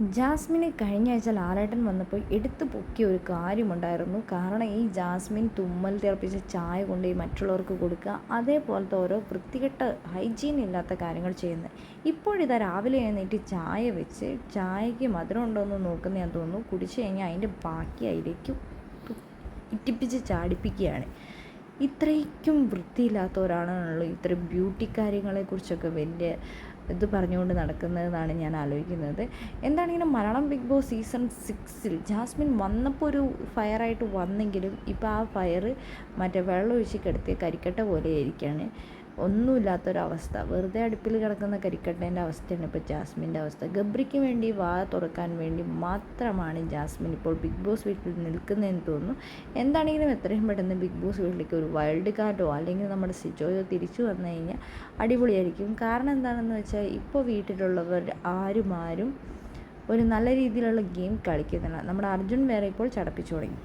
ജാസ്മിന് കഴിഞ്ഞ ആഴ്ച ലാലേട്ടൻ വന്നപ്പോൾ എടുത്തു പൊക്കിയ ഒരു കാര്യമുണ്ടായിരുന്നു. കാരണം ഈ ജാസ്മിൻ തുമ്മൽ തിളപ്പിച്ച ചായ കൊണ്ട് ഈ മറ്റുള്ളവർക്ക് കൊടുക്കുക അതേപോലത്തെ ഓരോ വൃത്തികെട്ട ഹൈജീൻ ഇല്ലാത്ത കാര്യങ്ങൾ ചെയ്യുന്നത്. ഇപ്പോഴിതാ രാവിലെ എഴുന്നേറ്റ് ചായ വെച്ച് ചായക്ക് മധുരം ഉണ്ടോ എന്ന് നോക്കുന്ന ഞാൻ തോന്നുന്നു. കുടിച്ചു കഴിഞ്ഞാൽ അതിന്റെ ബാക്കി അതിലേക്ക് ഇറ്റിപ്പിച്ച് ചാടിപ്പിക്കുകയാണ്. ഇത്രയ്ക്കും വൃത്തിയില്ലാത്തവരാണല്ലോ ഇത്ര ബ്യൂട്ടി കാര്യങ്ങളെക്കുറിച്ചൊക്കെ വലിയ ഇത് പറഞ്ഞുകൊണ്ട് നടക്കുന്നതെന്നാണ് ഞാൻ ആലോചിക്കുന്നത്. എന്താണെങ്കിലും മലയാളം ബിഗ് ബോസ് സീസൺ സിക്സിൽ ജാസ്മിൻ വന്നപ്പോൾ ഒരു ഫയറായിട്ട് വന്നെങ്കിലും ഇപ്പോൾ ആ ഫയർ മറ്റേ വെള്ളം ഒഴിച്ച് കിടത്തിയ കരിക്കട്ട പോലെ ആയിരിക്കുകയാണ് ഒന്നുമില്ലാത്തൊരവസ്ഥ. വെറുതെ അടുപ്പിൽ കിടക്കുന്ന കരിക്കട്ടേന്റെ അവസ്ഥയാണ് ഇപ്പോൾ ജാസ്മിന്റെ അവസ്ഥ. ഗബ്രിക്ക് വേണ്ടി വാ തുറക്കാൻ വേണ്ടി മാത്രമാണ് ജാസ്മിൻ ഇപ്പോൾ ബിഗ് ബോസ് വീട്ടിൽ നിൽക്കുന്നതെന്ന് തോന്നുന്നു. എന്താണെങ്കിലും എത്രയും പെട്ടെന്ന് ബിഗ് ബോസ് വീട്ടിലേക്ക് ഒരു വൈൽഡ് കാർഡോ അല്ലെങ്കിൽ നമ്മുടെ സിജോയോ തിരിച്ചു വന്നു കഴിഞ്ഞാൽ അടിപൊളിയായിരിക്കും. കാരണം എന്താണെന്ന് വെച്ചാൽ ഇപ്പോൾ വീട്ടിലുള്ളവർ ആരും ആരും ഒരു നല്ല രീതിയിലുള്ള ഗെയിം കളിക്കുന്നില്ല. നമ്മുടെ അർജുൻ വേറെ ഇപ്പോൾ ചടപ്പിച്ചു തുടങ്ങി.